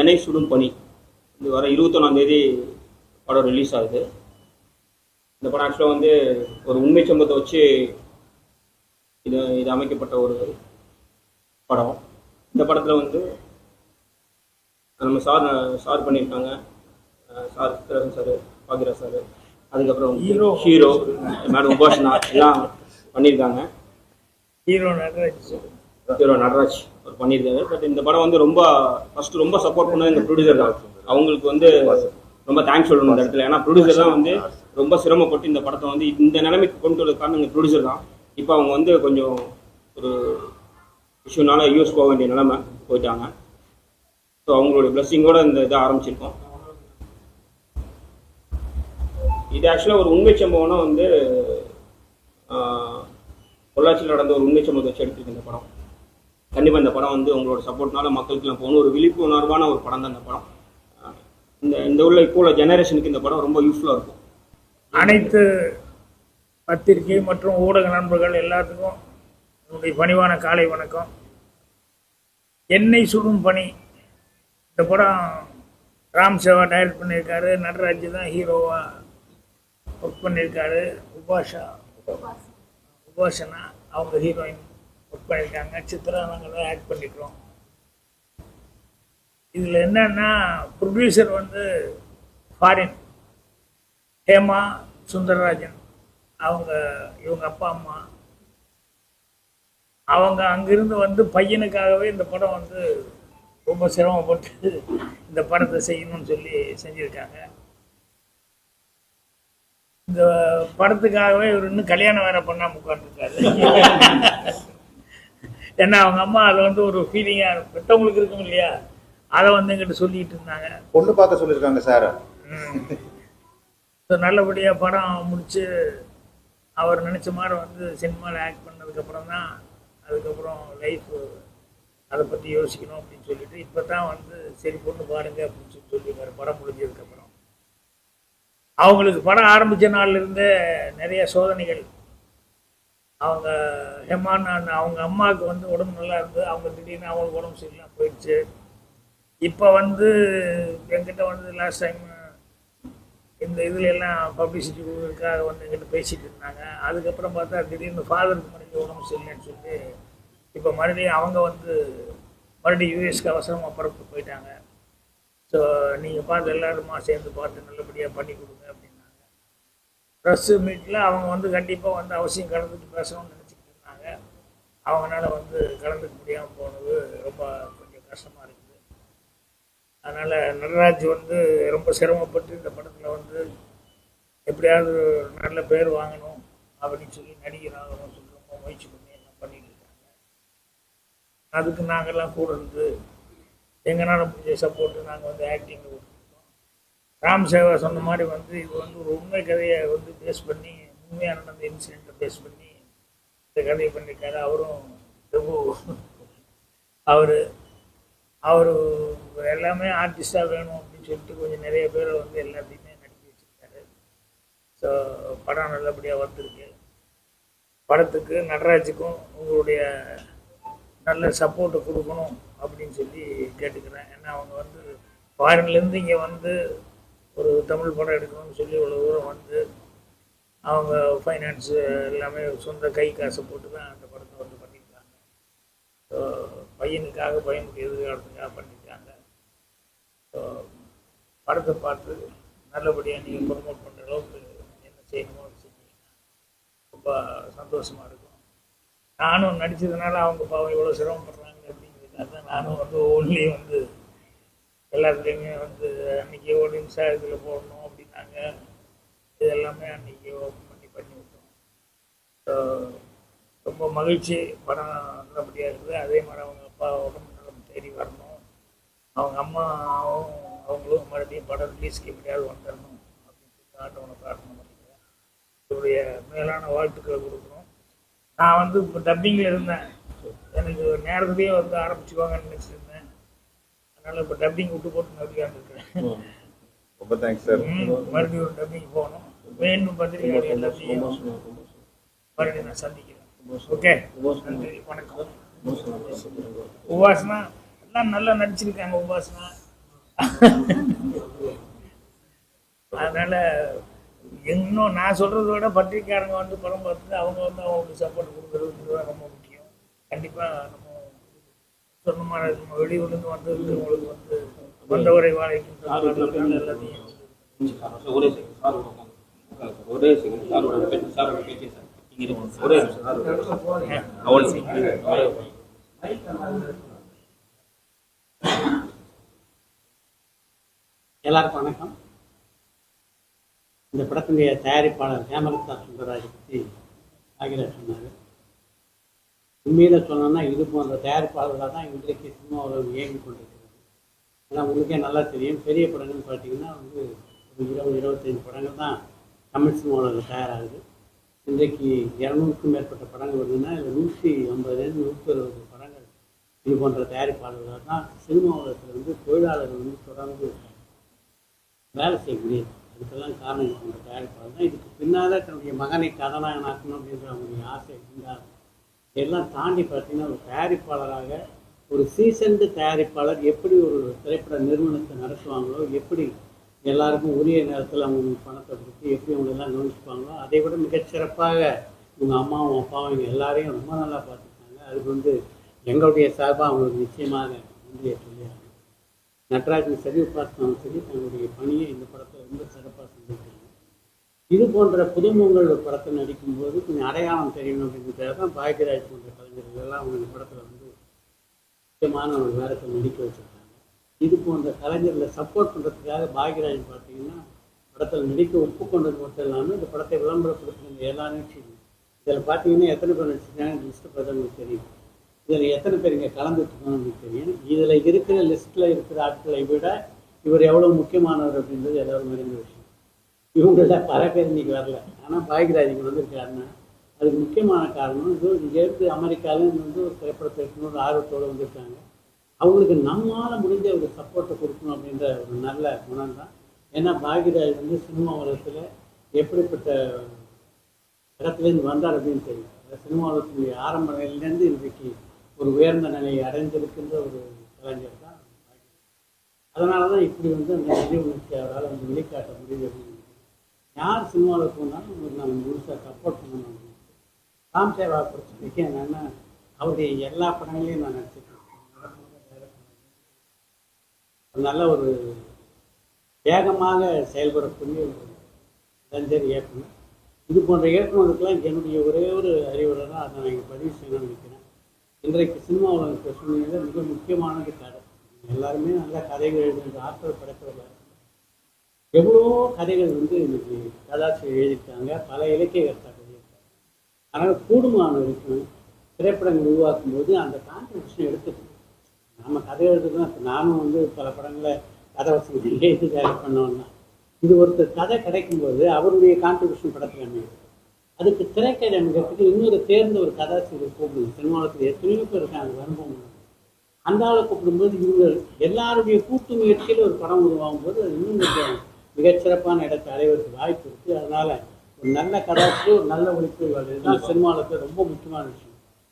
எனை சுடும் பனி இது வர இருபத்தொன்னாம் தேதி படம் ரிலீஸ் ஆகுது. இந்த படம் ஆக்சுவலாக வந்து ஒரு உண்மை சம்பவத்தை வச்சு இது இது அமைக்கப்பட்ட ஒரு படம். இந்த படத்தில் வந்து நம்ம சார் சார் பண்ணியிருக்காங்க. Sir Chithiran sir Bagheera sir. அதுக்கப்புறம் Hero. ஹீரோ மேடம் உபாசனா எல்லாம் பண்ணியிருக்காங்க. ஹீரோ நடராஜ் ஹீரோ நடராஜ் அவர் பண்ணியிருக்காரு. பட் இந்த படம் வந்து ரொம்ப ஃபர்ஸ்ட் ரொம்ப சப்போர்ட் பண்ணது இந்த ப்ரொடியூசர் தான். அவங்களுக்கு வந்து ரொம்ப தேங்க்ஸ் சொல்லணும் இந்த இடத்துல. ஏன்னா ப்ரொடியூசர் தான் வந்து ரொம்ப சிரமப்பட்டு இந்த படத்தை வந்து இந்த நிலைமைக்கு கொண்டு வரதுக்கான இந்த ப்ரொடியூசர் தான். இப்போ அவங்க வந்து கொஞ்சம் ஒரு இஷ்யூனால யூஎஸ் போக வேண்டிய நிலைமை போயிட்டாங்க. ஸோ அவங்களுடைய பிளஸ்ஸிங்கோட இந்த இதை ஆரம்பிச்சிருக்கோம். இது ஆக்சுவலாக ஒரு உண்மை சம்பவம்னா வந்து பொள்ளாச்சியில் நடந்த ஒரு உண்மை சம்பவத்தை வச்சு எடுத்திருக்கு இந்த படம். கண்டிப்பாக இந்த படம் வந்து உங்களோட சப்போர்ட்னால மக்களுக்குலாம் போகணும். ஒரு விழிப்புணர்வான ஒரு படம் தான் இந்த படம். இந்த இந்த உள்ள இப்போ உள்ள ஜெனரேஷனுக்கு இந்த படம் ரொம்ப யூஸ்ஃபுல்லாக இருக்கும். அனைத்து பத்திரிகை மற்றும் ஊடக நண்பர்கள் எல்லாத்துக்கும் என்னுடைய பணிவான காலை வணக்கம். எண்ணெய் சுடும் பணி. இந்த படம் ராம் சேவா டைரக்ட் பண்ணியிருக்காரு. நடராஜ் தான் ஹீரோவாக ஒர்க் பண்ணியிருக்காரு. உபாஷா உபாசனா அவங்க ஹீரோயின் ஒர்க் பண்ணியிருக்காங்க சித்ரா நாங்கள் ஆக்ட் பண்ணிக்கிறோம். இதில் என்னன்னா ப்ரொடியூசர் வந்து ஃபாரின் ஹேமா சுந்தரராஜன். அவங்க இவங்க அப்பா அம்மா. அவங்க அங்கிருந்து வந்து பையனுக்காகவே இந்த படம் வந்து ரொம்ப சிரமப்பட்டு இந்த படத்தை செய்யணும்னு சொல்லி செஞ்சுருக்காங்க. இந்த படத்துக்காகவே இவர் இன்னும் கல்யாணம் வேற பண்ணாமல் உட்காந்துருக்காரு ஏன்னா அவங்க அம்மா அதை வந்து ஒரு ஃபீலிங்காக பெற்றவங்களுக்கு இருக்கும் இல்லையா? அதை வந்து எங்கிட்ட சொல்லிட்டு இருந்தாங்க. பொண்ணு பார்க்க சொல்லியிருக்காங்க சார். நல்லபடியாக படம் முடித்து அவர் நினச்ச மாதிரி வந்து சினிமாவில் ஆக்ட் பண்ணதுக்கப்புறம் தான் அதுக்கப்புறம் லைஃப் அதை பற்றி யோசிக்கணும் அப்படின்னு சொல்லிட்டு இப்போ தான் வந்து சரி பொண்ணு பாருங்க அப்படின்னு சொல்லி சொல்லியிருக்காரு. படம் முடிஞ்சதுக்கப்புறம். அவங்களுக்கு படம் ஆரம்பித்த நாள்லேருந்தே நிறைய சோதனைகள். அவங்க ஹெமான் அவங்க அம்மாவுக்கு வந்து உடம்பு நல்லா இருந்து அவங்க திடீர்னு அவங்களுக்கு உடம்பு சரியில்லாம போயிடுச்சு. இப்போ வந்து என்கிட்ட வந்து லாஸ்ட் டைம் இந்த இதில் எல்லாம் பப்ளிசிட்டி கொடுக்கறதுக்காக வந்து எங்கிட்ட பேசிகிட்டு இருந்தாங்க. அதுக்கப்புறம் பார்த்தா திடீர்னு ஃபாதருக்கு மறுபடியும் உடம்பு சரியில்லைன்னு சொல்லி இப்போ மறுபடியும் அவங்க வந்து மறுபடியும் யூஎஸ்க்கு அவசரமாக பரப்பு போயிட்டாங்க. ஸோ நீங்கள் பார்த்து எல்லாருமா சேர்ந்து பார்த்து நல்லபடியாக பண்ணி கொடுங்க அப்படின்னு ப்ரெஸ்ஸு மீட்டில் அவங்க வந்து கண்டிப்பாக வந்து அவசியம் கலந்துட்டு பேசணும்னு நினச்சிக்கிட்டு இருந்தாங்க. அவங்களால வந்து கலந்துக்க முடியாமல் போனது ரொம்ப கொஞ்சம் கஷ்டமாக இருக்குது. அதனால் நடராஜ் வந்து ரொம்ப சிரமப்பட்டு இந்த படத்தில் வந்து எப்படியாவது நல்ல பேர் வாங்கணும் அப்படின்னு சொல்லி நடிகர் ஆகணும்னு சொல்லி ரொம்ப முயற்சி பண்ணி எல்லாம் பண்ணிட்டு இருக்காங்க. அதுக்கு நாங்கள்லாம் கூட இருந்து எங்களால் முடிஞ்ச சப்போர்ட்டு நாங்கள் வந்து ஆக்டிங் கொடுத்துருக்கோம் ராம் சேவா சொன்ன மாதிரி வந்து இது வந்து ஒரு உண்மை கதையை வந்து பேஸ் பண்ணி உண்மையாக நடந்த இன்சிடெண்ட்டை பேஸ் பண்ணி இந்த கதையை பண்ணியிருக்காரு. அவரும் பிரபு. அவர் அவர் எல்லாமே ஆர்டிஸ்டாக வேணும் அப்படின்னு சொல்லிட்டு கொஞ்சம் நிறைய பேரை வந்து எல்லாத்தையுமே நடிக்க வச்சுருக்காரு. ஸோ படம் நல்லபடியாக வந்திருக்கு. படத்துக்கு நடராஜுக்கும் உங்களுடைய நல்ல சப்போர்ட்டை கொடுக்கணும் அப்படின்னு சொல்லி கேட்டுக்கிறேன். ஏன்னா அவங்க வந்து ஃபாரின்லேருந்து இங்கே வந்து ஒரு தமிழ் படம் எடுக்கணும்னு சொல்லி இவ்வளோ தூரம் வந்து அவங்க ஃபைனான்ஸு எல்லாமே சொந்த கை காசை போட்டு தான் அந்த படத்தை வந்து பண்ணியிருக்காங்க. ஸோ பையனுக்காக பையனுக்கு எதிர்காலத்துக்காக பண்ணியிருக்காங்க. ஸோ படத்தை பார்த்து நல்லபடியாக நீங்கள் ப்ரொமோட் பண்ணுற அளவுக்கு என்ன செய்யணுமோ அதை செஞ்சீங்கன்னா ரொம்ப சந்தோஷமாக இருக்கும். நானும் நடித்ததுனால அவங்க பாவம் இவ்வளோ சிரமப்படுறாங்க அப்படிங்கிறதுக்காக தான் நானும் வந்து ஒன்லி வந்து எல்லாத்துலேயுமே வந்து அன்றைக்கி ஒரு நிமிஷம் இதில் போடணும் அப்படின்னாங்க. இது எல்லாமே அன்றைக்கி ஓப்பன் பண்ணி பண்ணி விட்டோம். ஸோ ரொம்ப மகிழ்ச்சி. படம் நல்லபடியாக இருக்குது. அதே மாதிரி அவங்க அப்பா உடம்பு நலம் தேடி வரணும். அவங்க அம்மாவும் அவங்களும் மறுபடியும் படம் ரிலீஸ்க்கு எப்படியாவது வந்துடணும் அப்படின்னு சொல்லி ஆண்டவனை பிரார்த்தனை பண்ணிக்கிறேன். என்னுடைய மேலான வாழ்த்துக்களை கொடுக்கணும் நான் வந்து இப்போ டப்பிங்கில் இருந்தேன். எனக்கு நேரத்துலேயே வந்து ஆரம்பிச்சுக்குவாங்கன்னு நினச்சிருந்தேன். அதனால் இப்போ டப்பிங் விட்டு போட்டு மறுபடியும் இருக்கிறேன் ரொம்ப தேங்க்ஸ் சார் மறுபடியும் ஒரு டப்பிங் போகணும். மீண்டும் பத்திரிகை எல்லாத்தையும் மறுபடியும் நான் சந்திக்கிறேன். ஓகே நன்றி வணக்கம். உபாசனா எல்லாம் நல்லா நடிச்சிருக்காங்க உபாசனா. அதனால இன்னும் நான் சொல்றதை விட பத்திரிக்கையாளங்க வந்து படம் பார்த்து அவங்க வந்து அவங்களுக்கு சப்போர்ட் கொடுக்குறது தான் ரொம்ப முக்கியம். கண்டிப்பா நம்ம சொன்ன வெளியூர்லேருந்து வந்திருக்கிறவங்களுக்கு வந்து வந்தவரை வாழைக்கும் எல்லாத்தையும் ஒரே செகண்ட் சார் ஒரே செகண்ட் பேச்சு சார் ஒரே சார் எல்லாருக்கும் வணக்கம். இந்த படத்தினுடைய தயாரிப்பாளர் ஹேமலதா சுந்தரராஜ் பற்றி ஆகிராஜ் சொன்னார். உண்மையில் சொல்லணும்னா இது போன்ற தயாரிப்பாளர்களாக தான் இன்றைக்கு சினிமா உலகம் இயங்கி கொண்டிருக்கிறது. ஏன்னா உங்களுக்கே நல்லா தெரியும். பெரிய படங்கள்னு பார்த்தீங்கன்னா வந்து ஒரு இருபது இருபத்தஞ்சு படங்கள் தான் தமிழ் சினிமா உலகில் தயாராகுது. இன்றைக்கு இரநூறுக்கும் மேற்பட்ட படங்கள் வருதுன்னா இதில் நூற்றி ஐம்பதுலேருந்து நூற்றி அறுபது படங்கள் இது போன்ற தயாரிப்பாளர்களாக தான் சினிமா உலகத்தில் வந்து தொழிலாளர்கள் வந்து தொடர்ந்து வேலை செய்ய முடியாது. அதுக்கெல்லாம் காரணம் இந்த தயாரிப்பாளர் தான். இதுக்கு பின்னால் தன்னுடைய மகனை கதாநாயகனாக்கணும் அப்படின்ற அவங்களுடைய ஆசை இருந்தால் எல்லாம் தாண்டி பார்த்தீங்கன்னா ஒரு தயாரிப்பாளராக ஒரு சீசன்டு தயாரிப்பாளர் எப்படி ஒரு திரைப்பட நிறுவனத்தை நடத்துவாங்களோ எப்படி எல்லாருக்கும் உரிய நேரத்தில் அவங்க பணத்தை கொடுத்து எப்படி அவங்களெல்லாம் கவனிச்சுப்பாங்களோ அதை விட மிகச்சிறப்பாக இவங்க அம்மாவும் அப்பாவும் இவங்க எல்லாரையும் ரொம்ப நல்லா பார்த்துருக்காங்க. அதுக்கு வந்து எங்களுடைய சார்பாக அவங்களுக்கு நிச்சயமாக நன்றியை சொல்லியாங்க நடராஜன் சரி உபாசனாவும் சரி தங்களுடைய பணியை இந்த படத்தை ரொம்ப சிறப்பாக செஞ்சுருக்காங்க. இது போன்ற புதுமுகங்கள் ஒரு படத்தை நடிக்கும்போது கொஞ்சம் அடையாளம் தெரியணும் அப்படிங்கிறதுக்காக தான் பாக்யராஜ் போன்ற கலைஞர்கள் எல்லாம் அவங்க இந்த படத்தில் வந்து முக்கியமான ஒரு வேடத்தை நடிக்க வச்சுருக்காங்க. இது போன்ற கலைஞர்களை சப்போர்ட் பண்ணுறதுக்காக பாக்யராஜ் பார்த்தீங்கன்னா படத்தில் நடிக்க ஒப்புக்கொண்டது மட்டும் இல்லாமல் இந்த படத்தை விளம்பரப்படுத்தின எல்லா நிகழ்ச்சியும் இதில் பார்த்தீங்கன்னா எத்தனை பேர் நடிச்சிருக்காங்க? லிஸ்ட்டு பார்த்தா தெரியும். இதில் எத்தனை பேர் இங்கே கலந்துட்டுருக்கணும்னு தெரியும். இதில் இருக்கிற லிஸ்ட்டில் இருக்கிற ஆட்களை விட இவர் எவ்வளோ முக்கியமானவர் அப்படின்றது எல்லோரும் அறிந்த விஷயம். இவங்கள பல பேர் இன்னைக்கு வரல. ஆனால் பாகிராஜ் இங்கே வந்திருக்காருன்னா அதுக்கு முக்கியமான காரணம் இது இங்கேருந்து அமெரிக்காவிலேருந்து வந்து ஒரு திரைப்படத்தை எடுக்கணும்னு ஆர்வத்தோடு வந்திருக்காங்க. அவங்களுக்கு நம்மால் முடிஞ்ச ஒரு சப்போர்ட்டை கொடுக்கணும் அப்படின்ற ஒரு நல்ல குணம் தான். ஏன்னா பாகிராஜ் வந்து சினிமா உலகத்தில் எப்படிப்பட்ட இடத்துலேருந்து வந்தார் அப்படின்னு தெரியும். அந்த சினிமா உலகத்தினுடைய ஆரம்ப நிலையிலேருந்து இன்றைக்கு ஒரு உயர்ந்த நிலையை அடைந்திருக்கின்ற ஒரு கலைஞர் தான் அதனால தான் இப்படி வந்து அந்த நிதி உணர்ச்சி அவரால் வந்து வெளிக்காட்ட முடியுது அப்படின்னு யார் சினிமாவில் போனாலும் உங்களுக்கு நான் முழுசாக சப்போர்ட் பண்ணணும். ராம் சேவா பிரச்சனைக்கு என்னென்னா அவருடைய எல்லா படங்களையும் நான் நடிச்சிருக்கேன். நல்ல ஒரு வேகமாக செயல்படக்கூடிய ஒரு இளைஞர் இயக்குனர். இது போன்ற இயக்குநருக்கெல்லாம் என்னுடைய ஒரே ஒரு அறிவுரை தான். அதை நான் இங்கே பதிவு செய்யணும்னு நினைக்கிறேன். இன்றைக்கு சினிமா உலகத்தை சூழ்நிலையில் மிக முக்கியமானது கதை. எல்லாருமே நல்ல கதைகள் எழுதுகின்ற ஆற்றல் படைத்தவர்கள். எவ்வளோ கதைகள் வந்து இன்னைக்கு கதாசிரியர் எழுதியிருக்காங்க. பல இலக்கிய கர்த்தாக்கள் எழுதியிருக்காங்க. கூடுமான வரைக்கும் திரைப்படங்கள் உருவாக்கும் போது அந்த கான்ட்ரிபியூஷன் எடுத்துக்கணும். நம்ம கதை எழுதுதான் இப்போ நானும் வந்து பல படங்களை கதை வசதி எழுதி டைரக்ட் பண்ணோம்னா இது ஒருத்தர் கதை கிடைக்கும்போது அவருடைய கான்ட்ரிபியூஷன் படத்தில் அமையுது அதுக்கு திரைக்கதை அமைக்கிறதுக்கு இன்னொரு தேர்ந்த ஒரு கதாசிரியர் கூப்பிடுங்க சினிமாவத்தில் எத்தனையோ பேர் இருக்காங்க. அனுபவம் அந்த ஆளை கூப்பிடும்போது இவங்க எல்லாருடைய கூட்டு முயற்சியில் ஒரு படம் உருவாகும் போது அது இன்னும் மிகச்சிறப்பான இடத்தை அடைவதற்கு வாய்ப்பு இருக்குது அதனால ஒரு நல்ல கதாசிரியர் ஒரு நல்ல ஒளிப்பதிவாளர் இதுதான் சினிமாவுக்கு ரொம்ப முக்கியமான விஷயம்.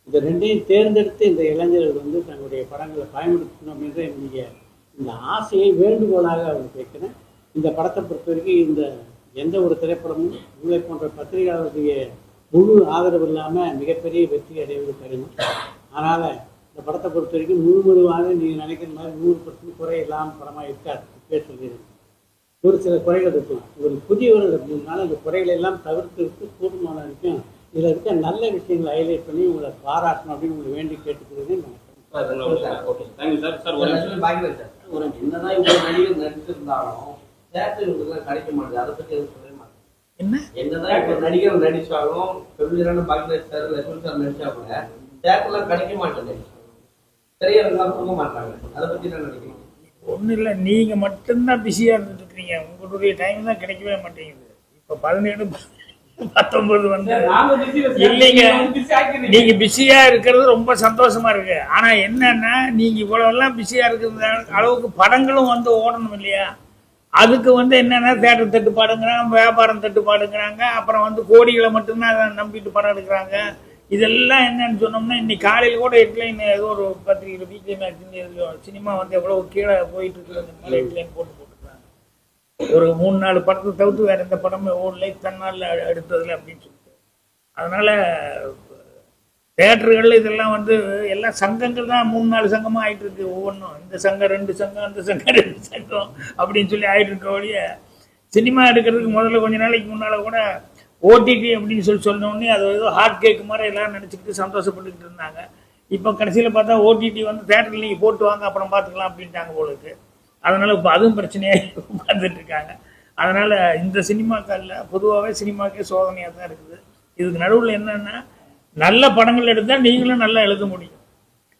இந்த ரெண்டையும் தேர்ந்தெடுத்து இந்த இளைஞர்கள் வந்து தங்களுடைய படங்களை பயன்படுத்தணும் அப்படின்ற என்னுடைய இந்த ஆசையை வேண்டுகோளாக அவருக்கு வைக்கிறேன் இந்த படத்தை பொறுத்த வரைக்கும் இந்த எந்த ஒரு திரைப்படமும் உங்களை போன்ற பத்திரிகையாளருடைய முழு ஆதரவு இல்லாமல் மிகப்பெரிய வெற்றி அடைவது கடினம். அதனால் இந்த படத்தை பொறுத்த வரைக்கும் முழுமுழுவாக நீங்கள் நினைக்கிற மாதிரி நூறு பர்சன்ட் குறை இல்லாமல் படமாக இருக்காது சொல்லிடுறேன் ஒரு சில குறைகள் இருக்கலாம் ஒரு புதியவர்கள் அப்படின்னால அந்த குறைகளை எல்லாம் தவிர்த்து கூடுமான வரைக்கும் இதில் இருக்க நல்ல விஷயங்களை ஹைலைட் பண்ணி உங்களை பாராட்டணும் அப்படின்னு உங்களை வேண்டி ஒரு என்னதான் இவ்வளவு நடிகர் நடிச்சிருந்தாலும் தேட்டர் இவங்களுக்குலாம் கிடைக்க மாட்டேங்குது. அதை பத்தி எதுவும் சொல்லவே மாட்டேன் என்ன? என்னதான் இப்போ நடிகர் நடிச்சாலும் பெருமையான பாக்கியராஜ் சார் லட்சுமி சார் நடிச்சா கூட தேட்டர்லாம் கிடைக்க மாட்டேங்குது. திரையரங்கெல்லாம் கொடுக்க மாட்டாங்க. அதை பத்தி என்ன நினைக்கிறீங்க? ஒன்றும் இல்லை. நீங்கள் மட்டும்தான் பிஸியாக இருந்துட்டு இருக்கீங்க உங்களுடைய டைம் தான் கிடைக்கவே மாட்டேங்குது. இப்போ பதினேழு பத்தொன்பது வந்து இல்லைங்க. நீங்க பிஸியா இருக்கிறது ரொம்ப சந்தோஷமா இருக்கு. ஆனா என்னன்னா நீங்க இவ்வளவு எல்லாம் பிஸியா இருக்கிற அளவுக்கு படங்களும் வந்து ஓடணும் இல்லையா? அதுக்கு வந்து என்னன்னா தேட்டர் தட்டுப்பாடுங்கிறாங்க வியாபாரம் தட்டுப்பாடுங்கிறாங்க அப்புறம் வந்து கோடிகளை மட்டும்தான் அதை நம்பிட்டு படம் எடுக்கிறாங்க. இதெல்லாம் என்னன்னு சொன்னோம்னா இன்னைக்கு காலையில் கூட ஹெட்லைன் ஏதோ ஒரு பத்திரிகையில் வீக்லி மேக்சின் சினிமா வந்து எவ்வளோ கீழே போயிட்டு இருக்குது மாதிரி ஹெட்லைன் போட்டு ஒரு மூணு நாலு படத்தை தவிர்த்து வேற எந்த படமும் ஓடலை தன்னால் எடுத்ததில்லை அப்படின்னு சொல்லிட்டு அதனால தேட்டர்கள் இதெல்லாம் வந்து எல்லாம் சங்கங்கள் தான் மூணு நாலு சங்கமாக ஆகிட்டு இருக்கு ஒவ்வொன்றும் இந்த சங்கம் ரெண்டு சங்கம் அந்த சங்கம் ரெண்டு சங்கம் அப்படின்னு சொல்லி ஆகிட்டு இருக்க ஒழிய சினிமா எடுக்கிறதுக்கு முதல்ல கொஞ்ச நாளைக்கு முன்னால் கூட ஓடிடி அப்படின்னு சொல்லி சொன்னோடனே அது ஏதோ ஹார்ட் கேக் மாதிரி எல்லாம் நினச்சிக்கிட்டு சந்தோஷப்பட்டுக்கிட்டு இருந்தாங்க. இப்போ கடைசியில் பார்த்தா ஓடிடி வந்து தேட்டரில் நீங்கள் போட்டு வாங்க அப்புறம் பார்த்துக்கலாம் அப்படின்ட்டாங்க போலருக்கு அதனால் இப்போ அதுவும் பிரச்சனையாக உட்காந்துட்டு இருக்காங்க அதனால் இந்த சினிமாக்களில் பொதுவாகவே சினிமாக்கே சோதனையாக தான் இருக்குது. இதுக்கு நடுவில் என்னென்னா நல்ல படங்கள் எடுத்தால் நீங்களும் நல்லா எழுத முடியும்.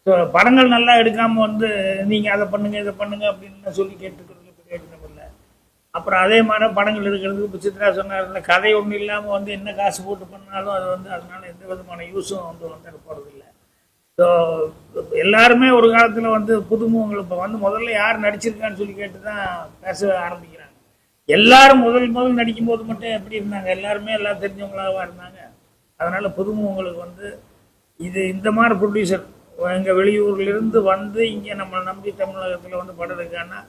ஸோ படங்கள் நல்லா எடுக்காமல் வந்து நீங்கள் அதை பண்ணுங்கள் இதை பண்ணுங்கள் அப்படின்னு சொல்லி கேட்டுக்கிறதுல பிரயோஜனம் இல்லை. அப்புறம் அதே மாதிரி படங்கள் எடுக்கிறதுக்கு இப்போ சித்ரா சொன்னார் கதை ஒன்றும் இல்லாமல் வந்து என்ன காசு போட்டு பண்ணாலும் அது வந்து அதனால எந்த விதமான யூஸும் வந்து வந்து போகிறதில்ல ஸோ எல்லாருமே ஒரு காலத்தில் வந்து புதுமுகங்கள். இப்போ வந்து முதல்ல யார் நடிச்சிருக்கான்னு சொல்லி கேட்டு தான் பேச ஆரம்பிக்கிறாங்க. எல்லாரும் முதல் முதல் நடிக்கும்போது மட்டும் எப்படி இருந்தாங்க? எல்லாருமே எல்லாம் தெரிஞ்சவங்களாக இருந்தாங்க. அதனால் புதுமுகங்களுக்கு வந்து இது இந்த மாதிரி ப்ரொடியூசர் எங்கள் வெளியூர்லேருந்து வந்து இங்கே நம்மளை நம்பி தமிழகத்தில் வந்து படம் இருக்கான்னா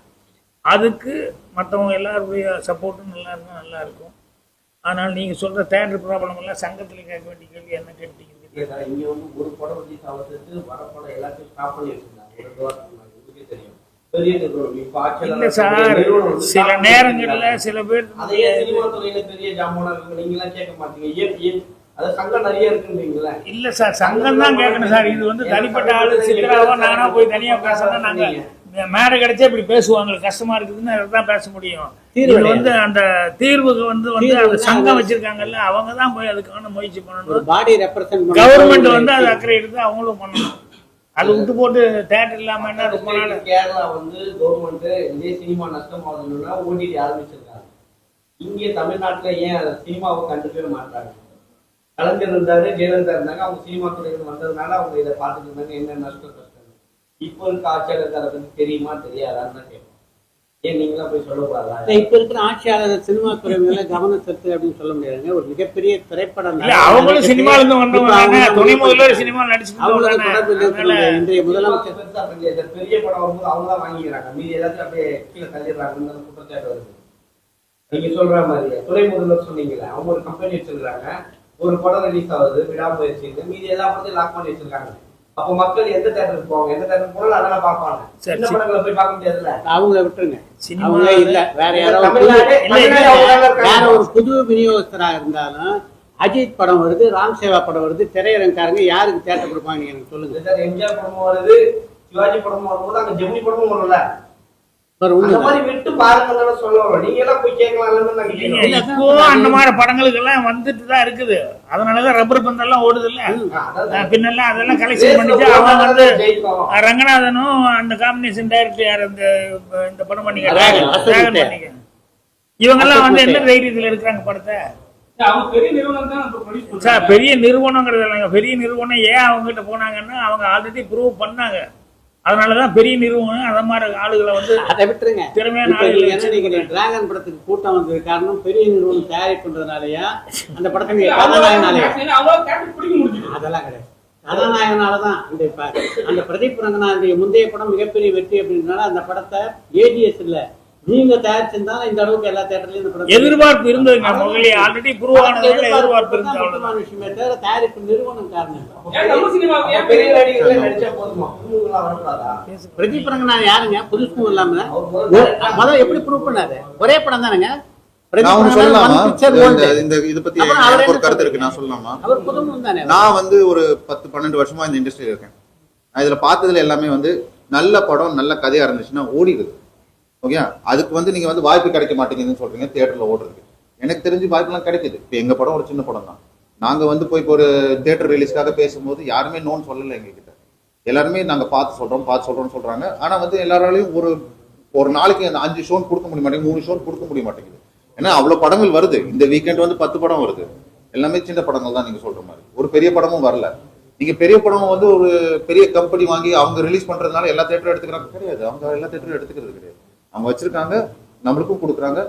அதுக்கு மற்றவங்க எல்லாருடைய சப்போர்ட்டும் நல்லா இருந்தால் நல்லாயிருக்கும் அதனால் நீங்கள் சொல்கிற தேட்டர் ப்ராப்ளம் எல்லாம் சங்கத்தில் கேட்க வேண்டிய கேள்வி என்ன கேட்டீங்க? இல்ல சார், இங்க வந்து ஒரு படம் ரிலீஸ் ஆகிறதுக்கு வர படம் எல்லாத்தையும் ஸ்டாப் பண்ணி வச்சிருந்தாங்க. ஒரு ரெண்டு வாரத்துக்கு முன்னாடி. உங்களுக்கே தெரியும். இல்லை சார் சில நேரங்களில். சில பேர் அதையே சினிமா துறையில பெரிய ஜாமானா இருக்கு நீங்க எல்லாம் கேட்க மாட்டீங்க. அது இல்ல சார் சங்கம் தான் கேட்கணும் சார். இது வந்து தனிப்பட்ட ஆளு சித்ராவோ நானா போய் தனியா பேசணும் நாங்க மேடை கிடைச்சா இப்படி பேசுவாங்க. கஷ்டமா இருக்குதுன்னு தான் பேச முடியும். தீர்வு வந்து அந்த தீர்வுக்கு வந்து வந்து அந்த சங்கம் வச்சிருக்காங்கல்ல அவங்க தான் போய் அதுக்கான முயற்சி பண்ணணும். பாடி ரெப்ரசன்ட் கவர்மெண்ட் வந்து அது அக்கறை எடுத்து அவங்களும் பண்ணணும். அது விட்டு போட்டு தேட்டர் இல்லாம என்ன ரொம்ப நாள் கேரளா வந்து கவர்மெண்ட் இதே சினிமா நஷ்டம் ஆகுதுன்னா ஓடிடி ஆரம்பிச்சிருக்காங்க. இங்கே தமிழ்நாட்டுல ஏன் அதை சினிமாவை கண்டுக்கவே மாட்டாங்க? கலைஞர் இருந்தாரு ஜெயலலிதா இருந்தாங்க அவங்க சினிமா துறையில வந்ததுனால அவங்க இதை பார்த்துட்டு இருந்தாங்க என்ன நஷ்டம் இப்போ இருக்க பத்தி தெரியுமா தெரியாதான்னு தான் கேட்போம். ஏன் நீங்களாம் போய் சொல்லக்கூடாதா? இப்ப இருக்கிற ஆட்சியாளர் சினிமா துறை மேல கவனம் செலுத்து அப்படின்னு சொல்ல முடியாதுங்க. ஒரு மிகப்பெரிய திரைப்படம் இல்ல அவங்களும் சினிமால இருந்து வந்தவங்க தானே. துணை முதல்வர் சினிமா நடிச்சுட்டு அவங்களுக்கு தொடர்பு இன்றைய முதலமைச்சர் பெரிய படம் வரும்போது அவங்க தான் வாங்கிக்கிறாங்க. மீதி எல்லாத்தையும் அப்படியே கீழே தள்ளிடுறாங்கன்னு அந்த குற்றச்சாட்டு வருது. நீங்க சொல்ற மாதிரி துணை முதல்வர் சொன்னீங்கல்ல அவங்க ஒரு கம்பெனி வச்சிருக்காங்க ஒரு படம் ரிலீஸ் ஆகுது விடாமுயற்சி மீதி எல்லா படத்தையும் லாக் பண்ணி வச்சிருக்காங்க. அப்ப மக்கள் எந்த தேட்டருக்கு போவாங்க? எந்த தேட்டருக்கு போனாலும் அதெல்லாம் பார்ப்பாங்க. சின்ன. படங்களை போய் பார்க்க முடியாதுல்ல? அவங்கள விட்டுருங்க. அவங்க இல்ல. வேற யாரோ தமிழ்நாடு இல்ல, தமிழ்நாடு அவங்க தான் இருக்காங்க. வேற ஒரு புது விநியோகஸ்தராக இருந்தாலும் அஜித் படம் வருது ராம் சேவா படம் வருது திரையரங்காரங்க யாருக்கு தேட்டர் கொடுப்பாங்க எனக்கு சொல்லுங்க. எம்ஜிஆர் படமும் வருது சிவாஜி படமும் வரும்போது அங்க ஜெமினி படமும் வரும்ல? இப்போ அந்த மாதிரி படங்களுக்கு எல்லாம் வந்துட்டு தான் இருக்குது. அதனாலதான் ரப்பர் பந்தெல்லாம் ஓடுது இல்ல பின்னெல்லாம் அதெல்லாம் கலெக்ஷன் பண்ணிட்டு அவன் வந்து ரங்கநாதனும் அந்த காம்பினேஷன் டைரக்டர் யார் அந்த இந்த படம் பண்ணிக்க இவங்கெல்லாம் வந்து என்ன தைரியத்துல எடுக்கிறாங்க படத்தை? பெரிய நிறுவனங்கிறது இல்லைங்க. பெரிய நிறுவனம் ஏன் அவங்க கிட்ட போனாங்கன்னா அவங்க ஆல்ரெடி ப்ரூவ் பண்ணாங்க. அதனாலதான் பெரிய நிறுவனம் அந்த மாதிரி ஆளுகளை வந்து அதை விட்டுருங்க. திறமையான ஆளுகளை என்ன டிராகன் படத்துக்கு கூட்டம் வந்தது காரணம் பெரிய நிறுவனம் தயாரிப்புன்றதுனாலயா அந்த படத்தை நீங்க கதாநாயகனாலயா? அவங்க கேட்டு பிடிக்க முடிஞ்சது. அதெல்லாம் கிடையாது. கதாநாயகனாலதான் அந்த இப்ப அந்த பிரதீப் ரங்கநாதனுடைய முந்தைய படம் மிகப்பெரிய வெற்றி அப்படின்றனால அந்த படத்தை ஏஜிஎஸ் இல்ல நீங்க தயாரிச்சிருந்தாலும் இந்த அளவுக்கு எல்லா தேட்டர்லயும் எதிர்பார்ப்பு இருந்ததுங்க ஆல்ரெடி ஆனதுனால எதிர்பார்ப்பு இருந்தது விஷயமே தவிர தயாரிப்பு நிறுவனம் காரணம் இல்ல. ஏன் நம்ம சினிமாவுக்கு அப்ப ஏன் பெரிய பெரிய நடிகர்களே நடிச்சா போதுமா? புதுமுகங்களா வரக்கூடாதா? பிரதீப் ரங்கநாதன் யாருங்க? புதுசும் இல்லாம. முதல்ல எப்படி ப்ரூவ் பண்ணாரு? ஒரே படம் தானேங்க? நான் நான் நான் வந்து ஒரு பத்து பன்னெண்டு வருஷமா இந்த இண்டஸ்ட்ரியில் இருக்கேன். நான் இதுல பார்த்ததுல எல்லாமே வந்து நல்ல படம் நல்ல கதையா இருந்துச்சுன்னா ஓடிடுது. ஓகே அதுக்கு வந்து நீங்க வந்து வாய்ப்பு கிடைக்க மாட்டேங்குதுன்னு சொல்றீங்க தியேட்டர்ல ஓடுறதுக்கு. எனக்கு தெரிஞ்சு வாய்ப்புலாம் கிடைக்குது. இப்போ எங்க படம் ஒரு சின்ன படம் தான். நாங்க வந்து போய் இப்போ ஒரு தியேட்டர் ரிலீஸ்க்காக பேசும்போது யாருமே நோன்னு சொல்லலை எங்ககிட்ட. எல்லாருமே நாங்க பார்த்து சொல்றோம் பார்த்து சொல்றோம்னு சொல்றாங்க. ஆனா வந்து எல்லாராலையும் ஒரு ஒரு நாளைக்கு அந்த அஞ்சு ஷோன் கொடுக்க முடிய மாட்டேங்குது மூணு ஷோன் கொடுக்க முடிய மாட்டேங்குது. ஏன்னா அவ்வளவு படங்கள் வருது. இந்த வீக்கெண்ட் வந்து பத்து படம் வருது. எல்லாமே சின்ன படங்கள் தான் நீங்க சொல்ற மாதிரி. ஒரு பெரிய படமும் வரல. நீங்க பெரிய படம் வந்து ஒரு பெரிய கம்பெனி வாங்கி அவங்க ரிலீஸ் பண்றதுனால எல்லா தேட்டரும் எடுத்துக்கிறாங்க. கிடையாது. அவங்க எல்லா தேட்டரும் எடுத்துக்கிறது கிடையாது. அவங்க வச்சிருக்காங்க நம்மளுக்கும் கொடுக்குறாங்க.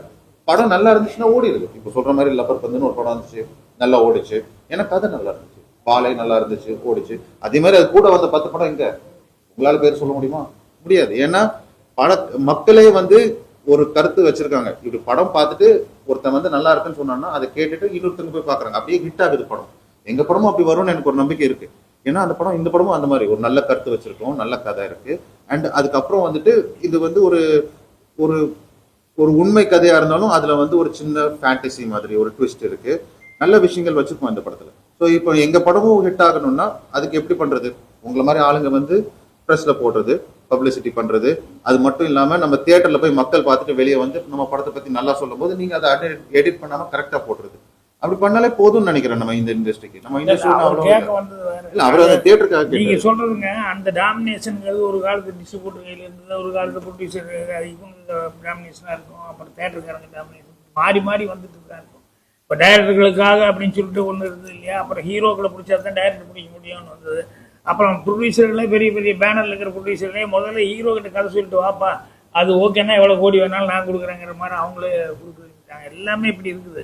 படம் நல்லா இருந்துச்சுன்னா ஓடிடுது. இப்போ சொல்ற மாதிரி லப்பர் பந்துன்னு ஒரு படம் இருந்துச்சு நல்லா ஓடிச்சு. ஏன்னா கதை நல்லா இருந்துச்சு. பாலை நல்லா இருந்துச்சு ஓடிச்சு. அதே மாதிரி அது கூட வந்த பத்து படம் எங்க? உங்களால பேர் சொல்ல முடியுமா? முடியாது. ஏன்னா பட மக்களே வந்து ஒரு கருத்து வச்சிருக்காங்க. இப்படி படம் பார்த்துட்டு ஒருத்தன் வந்து நல்லா இருக்குன்னு சொன்னான்னா அதை கேட்டுட்டு இன்னொருத்தங்க போய் பாக்குறாங்க அப்படியே ஹிட் ஆகுது படம். எங்க படமும் அப்படி வரும்னு எனக்கு ஒரு நம்பிக்கை இருக்கு. ஏன்னா அந்த படம் இந்த படமும் அந்த மாதிரி. ஒரு நல்ல கருத்து வச்சிருக்கோம் நல்ல கதை இருக்கு. அண்ட் அதுக்கப்புறம் வந்துட்டு இது வந்து ஒரு ஒரு ஒரு உண்மை கதையாக இருந்தாலும் அதில் வந்து ஒரு சின்ன ஃபேண்டசி மாதிரி ஒரு ட்விஸ்ட் இருக்குது நல்ல விஷயங்கள் வச்சுருக்கோம் இந்த படத்தில். ஸோ இப்போ எங்கள் படமும் ஹிட் ஆகணும்னா அதுக்கு எப்படி பண்ணுறது உங்களை மாதிரி ஆளுங்க வந்து ப்ரெஸ்ஸில் போடுறது பப்ளிசிட்டி பண்ணுறது அது மட்டும் இல்லாமல் நம்ம தியேட்டரில் போய் மக்கள் பார்த்துட்டு வெளியே வந்து நம்ம படத்தை பற்றி நல்லா சொல்லும் போது நீங்கள் அதை எடிட் பண்ணாமல் கரெக்டாக போடுறது. அப்படி பண்ணாலே போதும்னு நினைக்கிறேன் நம்ம இந்த இண்டஸ்ட்ரிக்கு நம்ம இண்டஸ்ட்ரி இல்ல அவர் அந்த தியேட்டருக்காக நீங்க. சொல்றதுங்க அந்த டாமினேஷனுங்கிறது ஒரு காலத்து டிஸ்ட்ரிபியூட்டர் கையில இருந்தது ஒரு காலத்து ப்ரொடியூசர் இவங்க டாமினேஷனா இருக்கும் அப்புறம் தேட்டருக்காரங்க டாமினேஷன் மாறி மாறி வந்துட்டு தான் இருக்கும். இப்போ டைரக்டர்களுக்காக அப்படின்னு சொல்லிட்டு ஒன்று இருந்தது இல்லையா? அப்புறம் ஹீரோக்களை பிடிச்சா தான் டைரக்டர் பிடிக்க முடியும்னு வந்தது. அப்புறம் ப்ரொடியூசர்களே பெரிய பெரிய பேனர்ல இருக்கிற ப்ரொடியூசர்களே முதல்ல ஹீரோ கிட்ட கதை சொல்லிட்டு வாப்பா அது ஓகேன்னா எவ்வளோ கோடி வேணாலும் நான் கொடுக்குறேங்கிற மாதிரி அவங்களே கொடுக்குறாங்க எல்லாமே இப்படி இருக்குது.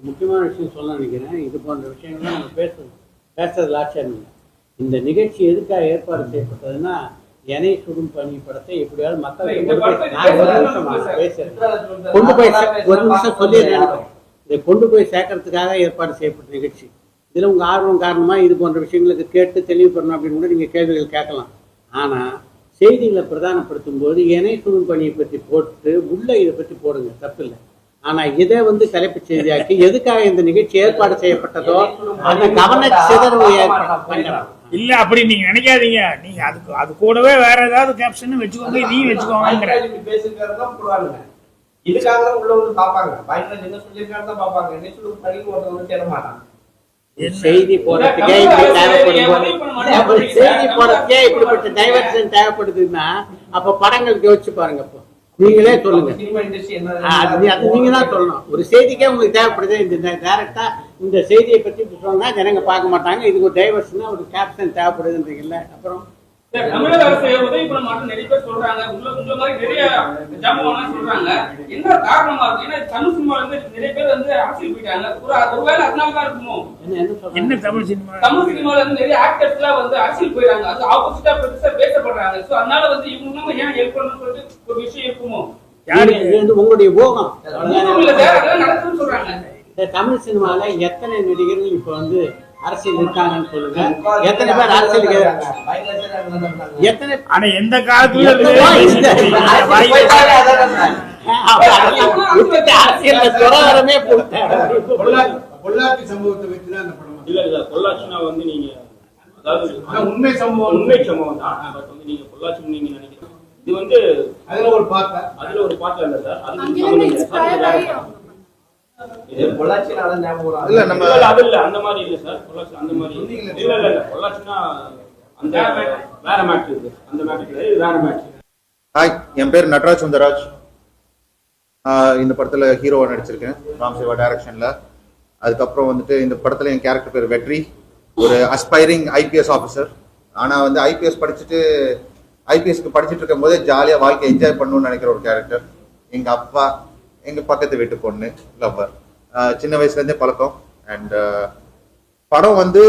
முக்கியமான விஷயம் சொல்ல நினைக்கிறேன். இது போன்ற விஷயங்கள்லாம் நம்ம பேசுறது பேசுறதுல இல்லை. இந்த நிகழ்ச்சி எதுக்காக ஏற்பாடு செய்யப்பட்டதுன்னா எனை சுடும் பணி படத்தை எப்படியாவது மக்களுக்கு கொண்டு போய் ஒரு நிமிஷம் நான் பேசுறேன். கொண்டு போய் சே- ஒரு நிமிஷம் சொல்லிடுறேன் இதை கொண்டு போய் சேர்க்கறதுக்காக ஏற்பாடு செய்யப்பட்ட நிகழ்ச்சி. இதுல உங்க ஆர்வம் காரணமா இது போன்ற விஷயங்களுக்கு கேட்டு தெளிவு பண்ணணும் அப்படின்னு கூட நீங்க கேள்விகள் கேட்கலாம். ஆனா செய்திகளை பிரதானப்படுத்தும் போது இணை சுடும் பணியை பற்றி போட்டு உள்ள இதை பற்றி போடுங்க. தப்பில்லை. ஆனா இதை வந்து தலைப்பு செய்தியாக்கி எதுக்காக இந்த நிகழ்ச்சி ஏற்பாடு செய்யப்பட்டதோ அந்த கவன சிதறவு ஏற்பட இல்ல அப்படி நீங்க நினைக்காதீங்க. நீங்க அதுக்கு அது கூடவே வேற ஏதாவது கேப்ஷன் வச்சுக்கோங்க நீ வச்சுக்கோங்கிற போடுவாங்க இதுக்காக தான் உள்ள வந்து பாப்பாங்க பயன்ராஜ் என்ன சொல்லியிருக்காங்க தான் பாப்பாங்க என்ன சொல்லி படி ஒருத்தவங்க வந்து தேட மாட்டாங்க செய்தி போறதுக்கே இப்படி தேவைப்படும் செய்தி போறதுக்கே இப்படிப்பட்ட டைவர்ஷன் தேவைப்படுதுன்னா அப்ப படங்கள் யோசிச்சு பாருங்க அப்போ. நீங்களே சொல்லுங்க. சினிமா இண்டஸ்ட்ரி ஆ, அது நீங்க தான் சொல்லணும். ஒரு செய்திக்கே உங்களுக்கு தேவைப்படுது. இந்த டைரக்டா இந்த செய்தியை பத்தி சொன்னா ஜனங்க பார்க்க மாட்டாங்க. இதுக்கு ஒரு டைவர்ஷனா ஒரு கேப்ஷன் தேவைப்படுதுன்றீங்கல்ல. அப்புறம் தமிழக அரசு உதவி பண்ண மாட்டோம் நிறைய பேர் சொல்றாங்க. உங்களை உங்களை மாதிரி நிறைய ஜாமான் சொல்றாங்க. என்ன காரணமா இருக்கு? ஏன்னா தமிழ் சினிமால இருந்து நிறைய பேர் வந்து அரசியல் போயிட்டாங்க. ஒரு ஒருவேளை அதனால தான் இருக்குமோ? என்ன என்ன சொல்றாங்க? என்ன தமிழ் சினிமா? தமிழ் சினிமால இருந்து நிறைய ஆக்டர்ஸ் எல்லாம் வந்து அரசியல் போயிறாங்க. அது ஆப்போசிட்டா பெருசா பேசப்படுறாங்க. சோ அதனால வந்து இவங்க ஏன் ஹெல்ப் பண்ணணும்னு சொல்லிட்டு ஒரு விஷயம் இருக்குமோ? யாரு? இது வந்து உங்களுடைய போகம் நடக்குதுன்னு சொல்றாங்க. தமிழ் சினிமால எத்தனை நடிகர்கள் இப்ப வந்து அரசியல் இருக்காங்கன்னு சொல்லுங்க. எத்தனை பேர் அரசியலுக்கு எத்தனை ஆனா எந்த காலத்துல துறவரமே பொள்ளாச்சி பொள்ளாச்சி சம்பவத்தை வச்சு தான் அந்த படம் இல்ல இல்ல பொள்ளாச்சினா வந்து நீங்க அதாவது ஆனா உண்மை சம்பவம் உண்மை சம்பவம் தான். பட் வந்து நீங்க பொள்ளாச்சி நீங்க நினைக்கிறீங்க. இது வந்து அதுல ஒரு பார்த்தா அதுல ஒரு பாட்டுல இல்ல. சார் அது இல்ல நம்ம இல்ல, இல்ல, அது இல்ல அந்த மாதிரி இல்ல சார். பொள்ளாச்சி அந்த மாதிரி இல்ல. இல்ல இல்ல பொள்ளாச்சினா அந்த வேற மேட்ரு இருக்கு. அந்த மேட்ரு கிடையாது இது வேற மேட்ரு ஹாய் என் பேர் நட்ராஜ் சுந்தராஜ். இந்த படத்துல ஹீரோவா நடிச்சிருக்கேன். ராம் சிவா டைரக்ஷன்ல அதுக்கப்புறம் வந்துட்டு இந்த படத்துல என் கேரக்டர் பேர் வெற்றி. ஒரு அஸ்பைரிங் ஐபிஎஸ் ஆஃபீஸர் ஆனா வந்து ஐபிஎஸ் படிச்சுட்டு ஐபிஎஸ்க்கு படிச்சுட்டு இருக்கும் போதே ஜாலியா வாழ்க்கை என்ஜாய் பண்ணணும்னு நினைக்கிற ஒரு கேரக்டர் எங்க அப்பா எங்க பக்கத்து வீட்டு பொண்ணு லவ்வர் சின்ன வயசுல இருந்தே பழக்கம் அண்ட் படம் வந்து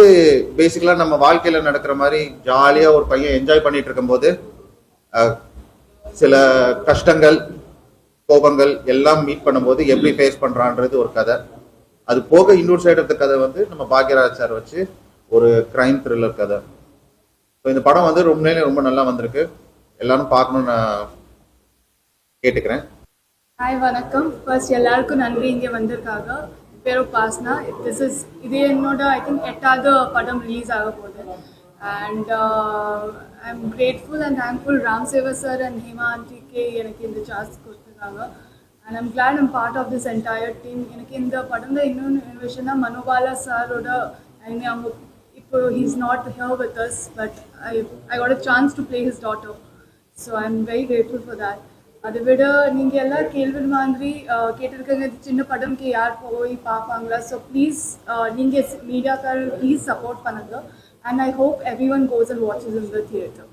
பேசிக்கலா நம்ம வாழ்க்கையில நடக்கிற மாதிரி ஜாலியா ஒரு பையன் என்ஜாய் பண்ணிட்டு இருக்கும்போது சில கஷ்டங்கள் கோபங்கள் எல்லாம் மீட் பண்ணும்போது எப்படி ஃபேஸ் பண்றான்றது ஒரு கதை. அது போக இன்னொரு சைடு ஆஃப் கதை வந்து நம்ம பாக்யராஜ் சார் வச்சு ஒரு கிரைம் த்ரில்லர் கதை. ஸோ இந்த படம் வந்து ரொம்ப நேரம் ரொம்ப நல்லா வந்திருக்கு. எல்லாரும் பார்க்கணும்னு நான் கேட்டுக்கிறேன். ஹாய் வணக்கம் ஃபர்ஸ்ட் எல்லாருக்கும் நன்றி இங்கே வந்திருக்காங்க என் பேர் உபாஸ்னா திஸ் இஸ் இது என்னோட ஐ திங்க் எட்டாவது படம் ரிலீஸ் ஆக போகுது and I am grateful and thankful Ram Seva sir and Hema ஆண்டிக்கு எனக்கு இந்த சான்ஸ் கொடுத்துருக்காங்க and I'm glad I'm part of this entire team எனக்கு இந்த படம்ல இன்னொன்று விஷயம்னா மனோபாலா சாரோட ஐ மீன் அவங்க uh, he's not here with us, but I, I got a chance to play his daughter. So I'm very grateful for that. அதை விட நீங்கள் எல்லாம் கேள்வி மாதிரி கேட்டிருக்கீங்க. சின்ன படம்க்கு யார் போய் பார்ப்பாங்களா? ஸோ ப்ளீஸ் நீங்கள் மீடியாக்கார் ப்ளீஸ் சப்போர்ட் பண்ணுங்க and I hope everyone goes and watches in the theatre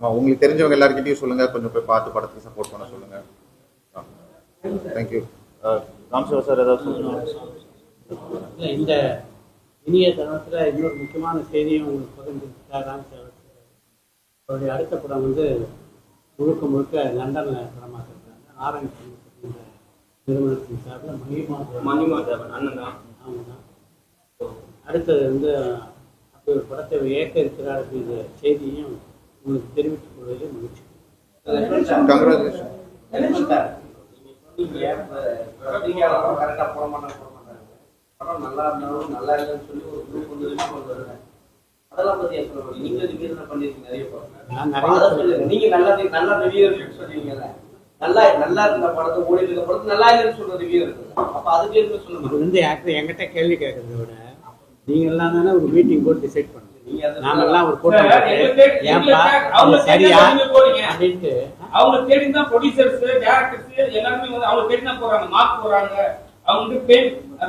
உங்களுக்கு தெரிஞ்சவங்க எல்லாருக்கிட்டையும் சொல்லுங்க. கொஞ்சம் போய் பார்த்து படத்துக்கு சப்போர்ட் பண்ண சொல்லுங்க. தேங்க்யூ ராம்சேவா சார் ஏதாவது இல்ல, இந்த இனிய தருணத்தில் இன்னொரு முக்கியமான செய்தியும் உங்களுக்கு பகிர்ந்துருக்கார் ராமசேவர் அவருடைய அடுத்த படம் வந்து முழுக்க முழுக்க லண்டனில் படமாக இருக்காங்க ஆரஞ்ச் நிறுவனத்தின் சார்பில் மகிமா மணிமா தேவன் அண்ணன் தான். அவங்க தான் அடுத்தது வந்து அப்படி ஒரு படத்தை இயக்க இருக்கிறார் அப்படிங்கிற செய்தியும் உங்களுக்கு தெரிவித்துக் கொள்வதில் மகிழ்ச்சி. கங்க்ராச்சுலேஷன் நீங்க பத்திரிகையாளரும் கரெக்டா போட மாட்டாங்க போட மாட்டாங்க படம் நல்லா இருந்தாலும் நல்லா இல்லைன்னு சொல்லி ஒரு குரூப் வந்து கொண்டு வருங்க அதெல்லாம் பத்தி ஏன் சொல்ல முடியும் நீங்க ரிவ்யூ தான் பண்ணிருக்கீங்க? நிறைய படம். நீங்க நல்லா நல்லா ரிவ்யூ சொல்றீங்கல்ல நல்லா நல்லா இருந்த படத்தை ஓடி இருக்க படத்தை நல்லா இல்லைன்னு சொல்ற ரிவ்யூ இருக்குது அப்ப அதுக்கு சொல்ல முடியும் வந்து ஆக்சுவலி என்கிட்ட கேள்வி கேட்கறத விட நீங்க எல்லாம் தானே ஒரு மீட்டிங் போட்டு டிசைட் பண்ணுங்க. நீங்க அதை நாமெல்லாம் ஒரு கூட்டம் ஏன்பா அவங்க சரியா. அப்படின்ட்டு அவங்க தேடி தான் ப்ரொடியூசர்ஸ் டேரக்டர்ஸ் எல்லாருமே வந்து அவங்க தேடி தான் போறாங்க. மார்க் போறாங்க அவங்க பே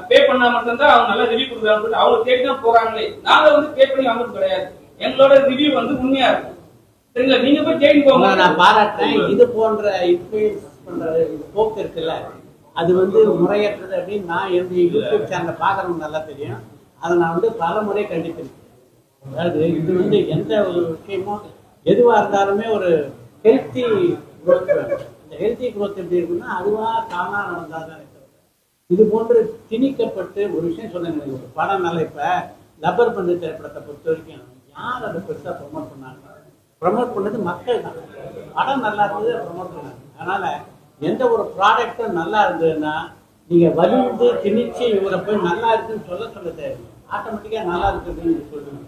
பே பண்ணா மட்டும்தான் அவங்க நல்லா ரிவ்யூ கொடுக்குறாங்க அவங்க தேடி தான் போறாங்களே. நாங்க வந்து பே பண்ணி வாங்குறது கிடையாது. எங்களோட ரிவ்யூ வந்து உண்மையா இருக்கும். சரிங்களா? நீங்க போய் தேடி போங்க. நான் பாராட்டுறேன். இது போன்ற இன்ஃபுளுன்ஸ் பண்ற இது போக்கு இருக்குல்ல அது வந்து முறையற்றது அப்படின்னு நான் என்னுடைய யூடியூப் சேனலை பார்க்கறவங்க நல்லா தெரியும். அதை நான் வந்து பல முறை கண்டிப்பேன் அதாவது இது வந்து எந்த ஒரு விஷயமும் எதுவாக இருந்தாலுமே ஒரு ஹெல்த்தி குரோத் வேணும். இந்த ஹெல்த்தி குரோத் எப்படி இருக்குன்னா அதுவாக தானாக நடந்தால் தான் இது போன்று திணிக்கப்பட்டு ஒரு விஷயம் சொன்னாங்க ஒரு படம் நல்ல இப்ப லப்பர் பந்து திரைப்படத்தை பொறுத்த வரைக்கும் யார் அதை பெருசா ப்ரொமோட் பண்ணாங்க? ப்ரமோட் பண்ணது மக்கள் தான். படம் நல்லா இருந்தது ப்ரமோட் பண்ணாங்க. அதனால எந்த ஒரு ப்ராடக்ட்டும் நல்லா இருந்ததுன்னா நீங்க வலிந்து திணிச்சு இவரை போய் நல்லா இருக்குன்னு சொல்ல சொல்ல தேவை ஆட்டோமேட்டிக்காக நல்லா இருக்குதுன்னு நீங்க சொல்லுங்க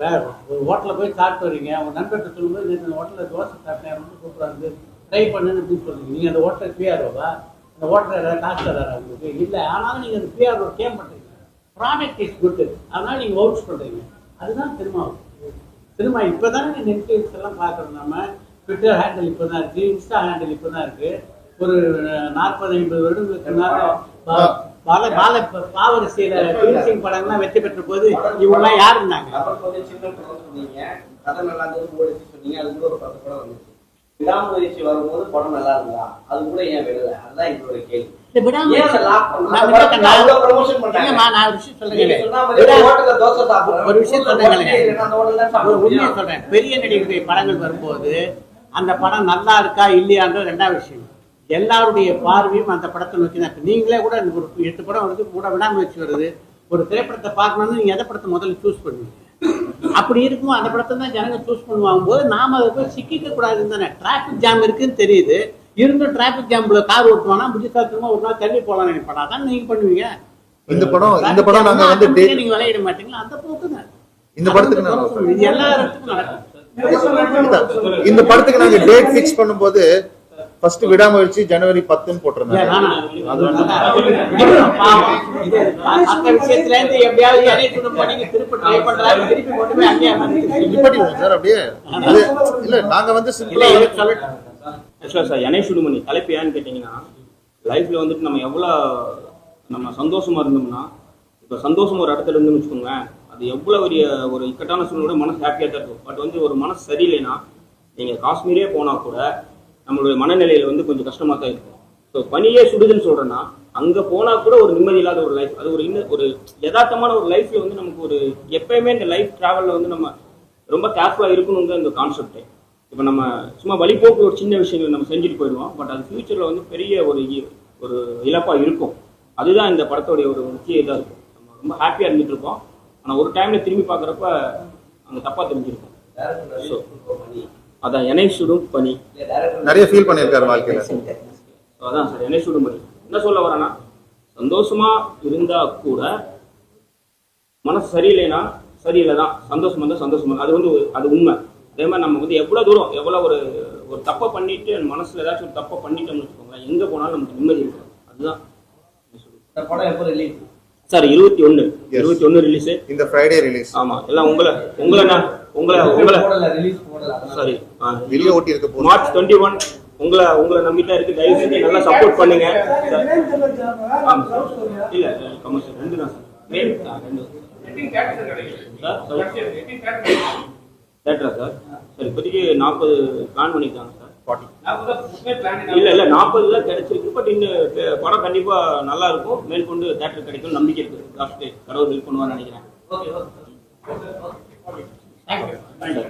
வேற ஒரு ஹோட்டலில் போய் சாப்பிட்டு வரீங்க உங்கள் நண்பர்கிட்ட சொல்லும்போது இந்த ஹோட்டலில் தோசை சாப்பிட்டேன் ரொம்ப சூப்பராக இருந்து ட்ரை பண்ணுன்னு அப்படின்னு சொல்லுங்க நீங்கள் அந்த ஹோட்டல் பிஆர்ஓவா அந்த ஹோட்டல் ஏதாவது காசு தராரா உங்களுக்கு? இல்லை ஆனாலும் நீங்க அந்த பிஆர்ஓ கேம் பண்றீங்க. ப்ராடக்ட் இஸ் குட் அதனால நீங்க ஒர்க்ஸ் பண்றீங்க. அதுதான் சினிமா. சினிமா இப்போதானே நெட்ஃபிளிக்ஸ் எல்லாம் பார்க்குறோம் நம்ம ட்விட்டர் ஹேண்டில் இப்போ தான் இருக்கு இன்ஸ்டா ஹேண்டில் இப்போ தான் இருக்கு. ஒரு நாற்பது ஐம்பது வருடங்களுக்கு முன்னால பால பால பாவரசியில சிங் படங்கள்லாம் வெற்றி பெற்ற போது இவங்கெல்லாம் யார் இருந்தாங்க கதை நல்லா இருந்தது ஓடிச்சு சொன்னீங்க. அது கூட ஒரு பத்து படம் வந்துச்சு விடாமுயற்சி வரும்போது படம் நல்லா இருந்தா அது கூட ஏன் விடல? அதுதான் எங்களோட கேள்வி. ஒரு விஷயம். சொல்றேன் பெரிய நடிகருடைய படங்கள் வரும்போது அந்த படம் நல்லா இருக்கா இல்லையான்ற ரெண்டாவது விஷயம். எல்லாருடைய பார்வையும் அந்த படத்தை நோக்கி தான். நீங்களே கூட ஒரு எட்டு படம் வருது கூட விடாமுயற்சி வருது. ஒரு திரைப்படத்தை பார்க்கணும்னு நீங்க எந்த படத்தை முதல்ல சூஸ் பண்ணுவீங்க? அப்படி இருக்கும் அந்த படத்தை தான் ஜனங்க சூஸ் பண்ணுவாங்க போது நாம அதை போய் சிக்கிக்க கூடாதுன்னு தானே. டிராபிக் ஜாம் இருக்குன்னு தெரியுது. இருந்தும் டிராபிக் ஜாம்ல கார் ஓட்டுவானா? புத்திசாலித்தனமா ஒரு நாள் தள்ளி போலாம் நினைப்படா தான் நீங்க பண்ணுவீங்க. இந்த படம் இந்த படம் நாங்க வந்து நீங்க விளையிட மாட்டீங்களா? அந்த போக்கு தான். இந்த படத்துக்கு எல்லா இடத்துக்கும் நடக்கும். இந்த- இந்த படத்துக்கு நாங்க டேட் ஃபிக்ஸ் பண்ணும்போது ஃபர்ஸ்ட் விடாமுயற்சி ஜனவரி பத்துன்னு போட்டிருந்தாங்க சார் அப்படியே இல்ல நாங்க வந்து சிம்பிளா சார் என்னை சுடுமணி தலைப்பு ஏன்னு கேட்டிங்கன்னா லைஃப்பில் வந்துட்டு நம்ம எவ்வளோ நம்ம சந்தோஷமா இருந்தோம்னா இப்போ சந்தோஷம் ஒரு இடத்துல இருந்துன்னு வச்சுக்கோங்களேன் அது எவ்வளோ பெரிய ஒரு இக்கட்டான சூழ்நிலை மனசு ஹாப்பியாக தான் இருக்கும் பட் வந்து ஒரு மனசு சரியில்லைன்னா நீங்கள் காஷ்மீரே போனால் கூட நம்மளுடைய மனநிலையில் வந்து கொஞ்சம் கஷ்டமாக தான் இருக்கும். ஸோ பனியே சுடுதுன்னு சொல்கிறேன்னா அங்கே போனால் கூட ஒரு நிம்மதி இல்லாத ஒரு லைஃப் அது ஒரு இன்னும் ஒரு யதார்த்தமான ஒரு லைஃப்பில் வந்து நமக்கு ஒரு எப்பயுமே இந்த லைஃப் ட்ராவலில் வந்து நம்ம ரொம்ப கேர்ஃபுல்லாக இருக்கணுங்க இந்த கான்செப்டே இப்போ நம்ம சும்மா வழிபோக்கு ஒரு சின்ன விஷயங்கள் நம்ம செஞ்சுட்டு போயிடுவோம். பட் அது ஃபியூச்சரில் வந்து பெரிய ஒரு ஒரு இழப்பாக இருக்கும். அதுதான் இந்த படத்தோடைய ஒரு முக்கிய இதாக இருக்கும். நம்ம ரொம்ப ஹாப்பியாக இருந்துட்டு இருப்போம் ஆனால் ஒரு டைமில் திரும்பி பார்க்குறப்ப அங்கே தப்பாக தெரிஞ்சிருக்கும். Director அதான் எனை சுடும் director நிறைய ஃபீல் பண்ணியிருக்காரு வாழ்க்கையில. அதான் சார் எனை சுடும் பனி என்ன சொல்ல வரேன்னா சந்தோஷமா இருந்தா கூட மனசு சரியில்லைன்னா சரியில்லை தான் சந்தோஷமா இருந்தால் சந்தோஷமா. அது வந்து அது உண்மை. அதே மாதிரி நம்ம வந்து எவ்வளோ தூரம் எவ்வளோ ஒரு ஒரு தப்பை பண்ணிட்டு மனசுல ஏதாச்சும் ஒரு தப்பை பண்ணிட்டோம்னு வச்சுக்கோங்களேன் எங்கே போனாலும் நமக்கு நிம்மதி இருக்கும். அதுதான் படம் எப்போ ரிலீஸ் சார் இருபத்தி ஒன்று. இருபத்தி ஒன்று ரிலீஸு இந்த ஃப்ரைடே ரிலீஸ் ஆமா எல்லாம் உங்களை உங்களை உங்களை உங்களை. சாரி வெளியே ஓட்டி இருக்க போகுது மார்ச் டுவெண்ட்டி ஒன் உங்களை உங்களை நம்பித்தான் இருக்கு. தயவு செஞ்சு நல்லா சப்போர்ட் பண்ணுங்க. இல்ல கமர்ஷியல் ரெண்டு தான் சார் மெயின் ரெண்டு? தேட்டரா சார் சார் இப்போதைக்கு நாற்பது பிளான் பண்ணியிருக்காங்க சார் இல்ல இல்ல நாற்பதுல கிடைச்சிருக்கு. பட் இன்னும் படம் கண்டிப்பா நல்லா இருக்கும். மேற்கொண்டு தேட்டர் கிடைக்கும் நம்பிக்கை இருக்கு. லாஸ்ட் கடவுள் ஹெல்ப் பண்ணுவான்னு நினைக்கிறேன். ஓகே ஓகே நன்றி.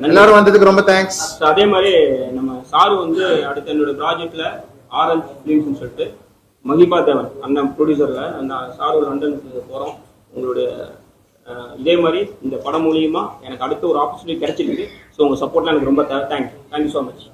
எல்லாரும் வந்ததுக்கு ரொம்ப தேங்க்ஸ் அதே மாதிரி நம்ம சாரு வந்து அடுத்த என்னோட ப்ராஜெக்ட்ல ஆரஞ்ச் ஃபிலிம்ஸ்னு சொல்லிட்டு மகிபா தேவன் அண்ணன் ப்ரொடியூசர்ல அந்த சாரு லண்டனுக்கு போறோம். உங்களுடைய இதே மாதிரி இந்த படம் மூலியமா எனக்கு அடுத்த ஒரு ஆப்பர்ச்சுனிட்டி கிடைச்சிருக்கு. ஸோ உங்க சப்போர்ட்லாம் எனக்கு ரொம்ப தேங்க்யூ தேங்க்யூ ஸோ மச்